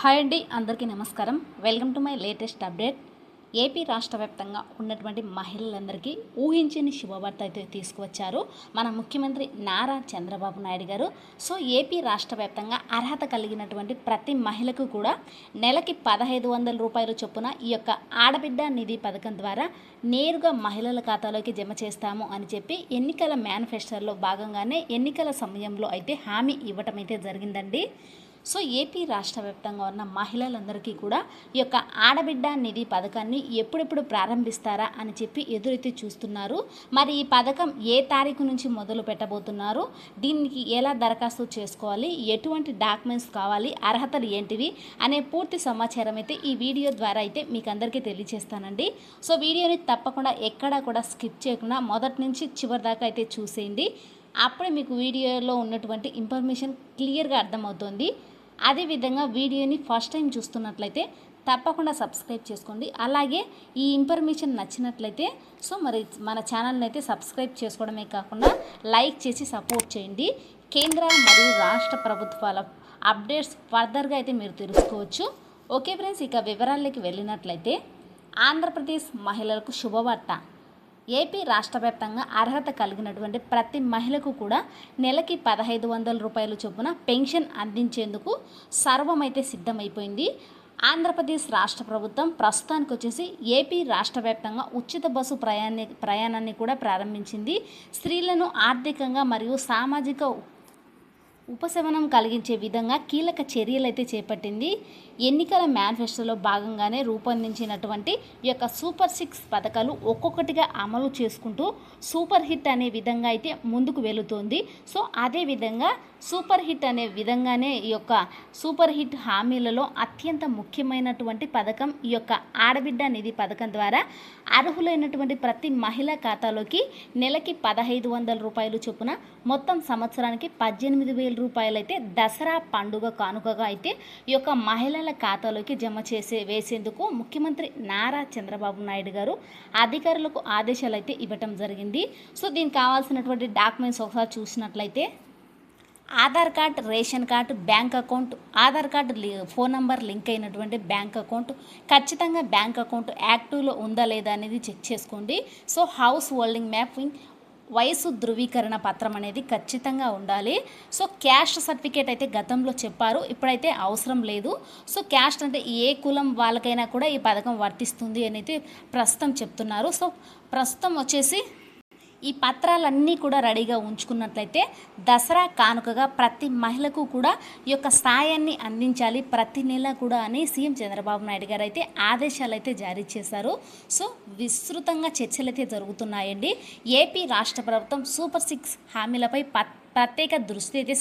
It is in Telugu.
హాయ్ అండి అందరికీ నమస్కారం. Welcome to my latest update. AP రాష్ట్ర వ్యాప్తంగా ఉన్నటువంటి మహిళలందరికీ ఊహించని శుభవార్త అయితే తీసుకువచ్చారు మన ముఖ్యమంత్రి నారా చంద్రబాబు నాయుడు గారు. సో ఏపీ రాష్ట్ర వ్యాప్తంగా అర్హత కలిగినటువంటి ప్రతి మహిళకు కూడా నెలకి పదహైదు వందల రూపాయల చొప్పున ఈ యొక్క ఆడబిడ్డ నిధి పథకం ద్వారా నేరుగా మహిళల ఖాతాలోకి జమ చేస్తాము అని చెప్పి ఎన్నికల మేనిఫెస్టోలో భాగంగానే ఎన్నికల సమయంలో అయితే హామీ ఇవ్వటం అయితే జరిగిందండి. సో ఏపీ రాష్ట్ర వ్యాప్తంగా ఉన్న మహిళలందరికీ కూడా ఈ యొక్క ఆడబిడ్డ నిధి పథకాన్ని ఎప్పుడెప్పుడు ప్రారంభిస్తారా అని చెప్పి ఎదురైతే చూస్తున్నారు. మరి ఈ పథకం ఏ తారీఖు నుంచి మొదలు పెట్టబోతున్నారు? దీనికి ఎలా దరఖాస్తు చేసుకోవాలి? ఎటువంటి డాక్యుమెంట్స్ కావాలి? అర్హతలు ఏంటివి? అనే పూర్తి సమాచారం అయితే ఈ వీడియో ద్వారా అయితే మీకు అందరికీ తెలియజేస్తానండి సో వీడియోని తప్పకుండా ఎక్కడా కూడా స్కిప్ చేయకుండా మొదటి నుంచి చివరి దాకా అయితే చూసేయండి. అప్పుడే మీకు వీడియోలో ఉన్నటువంటి ఇన్ఫర్మేషన్ క్లియర్గా అర్థమవుతుంది. అదేవిధంగా వీడియోని ఫస్ట్ టైం చూస్తున్నట్లయితే తప్పకుండా సబ్స్క్రైబ్ చేసుకోండి. అలాగే ఈ ఇన్ఫర్మేషన్ నచ్చినట్లయితే సో మరి మన ఛానల్ని అయితే సబ్స్క్రైబ్ చేసుకోవడమే కాకుండా లైక్ చేసి సపోర్ట్ చేయండి. కేంద్ర మరియు రాష్ట్ర ప్రభుత్వాల అప్డేట్స్ ఫర్దర్గా అయితే మీరు తెలుసుకోవచ్చు. ఓకే ఫ్రెండ్స్ ఇక వివరాల్లోకి వెళ్ళినట్లయితే ఆంధ్రప్రదేశ్ మహిళలకు శుభవార్త. ఏపీ రాష్ట్ర వ్యాప్తంగా అర్హత కలిగినటువంటి ప్రతి మహిళకు కూడా నెలకి పదహైదు వందల రూపాయల చొప్పున పెన్షన్ అందించేందుకు సర్వమైతే సిద్ధమైపోయింది. ఆంధ్రప్రదేశ్ రాష్ట్ర ప్రభుత్వం ప్రస్తుతానికి వచ్చేసి ఏపీ రాష్ట్ర వ్యాప్తంగా ఉచిత బస్సు ప్రయాణి ప్రయాణాన్ని కూడా ప్రారంభించింది. స్త్రీలను ఆర్థికంగా మరియు సామాజిక ఉపశమనం కలిగించే విధంగా కీలక చర్యలు అయితే చేపట్టింది. ఎన్నికల మేనిఫెస్టోలో భాగంగానే రూపొందించినటువంటి ఈ యొక్క సూపర్ సిక్స్ పథకాలు ఒక్కొక్కటిగా అమలు చేసుకుంటూ సూపర్ హిట్ అనే విధంగా అయితే ముందుకు వెళుతోంది. సో అదే విధంగా సూపర్ హిట్ అనే విధంగానే ఈ యొక్క సూపర్ హిట్ హామీలలో అత్యంత ముఖ్యమైనటువంటి పథకం ఈ యొక్క ఆడబిడ్డ నిధి పథకం ద్వారా అర్హులైనటువంటి ప్రతి మహిళ ఖాతాలోకి నెలకి పదహైదు వందల రూపాయలు చొప్పున మొత్తం సంవత్సరానికి పద్దెనిమిది వేల రూపాయలు అయితే దసరా పండుగ కానుకగా అయితే ఈ యొక్క మహిళల ఖాతాలోకి జమ చేసే వేసేందుకు ముఖ్యమంత్రి నారా చంద్రబాబు నాయుడు గారు అధికారులకు ఆదేశాలు అయితే ఇవ్వటం జరిగింది. సో దీనికి కావాల్సినటువంటి డాక్యుమెంట్స్ ఒకసారి చూసినట్లయితే Aadhaar card ration card bank account Aadhaar card phone number link అయినటువంటి బ్యాంక్ అకౌంట్ ఖచ్చితంగా బ్యాంక్ అకౌంట్ యాక్టివ్లో ఉందా లేదా అనేది చెక్ చేసుకోండి. సో హౌస్ హోల్డింగ్ మ్యాపింగ్ వయసు ధృవీకరణ పత్రం అనేది ఖచ్చితంగా ఉండాలి. సో క్యాస్ట్ సర్టిఫికేట్ అయితే గతంలో చెప్పారు. ఇప్పుడైతే అవసరం లేదు. సో క్యాస్ట్ అంటే ఏ కులం వాళ్ళకైనా కూడా ఈ పథకం వర్తిస్తుంది అని అయితే ప్రస్తుతం చెప్తున్నారు. సో ప్రస్తుతం వచ్చేసి ఈ పత్రాలన్నీ కూడా రెడీగా ఉంచుకున్నట్లయితే దసరా కానుకగా ప్రతి మహిళకు కూడా ఈ యొక్క సాయాన్ని అందించాలి. ప్రతి నెల కూడా అని సీఎం చంద్రబాబు నాయుడు గారు అయితే ఆదేశాలు అయితే జారీ చేశారు. సో విస్తృతంగా చర్చలు అయితే జరుగుతున్నాయండి. ఏపీ రాష్ట్ర ప్రభుత్వం సూపర్ సిక్స్ హామీలపై ప్రత్యేక దృష్టి అయితే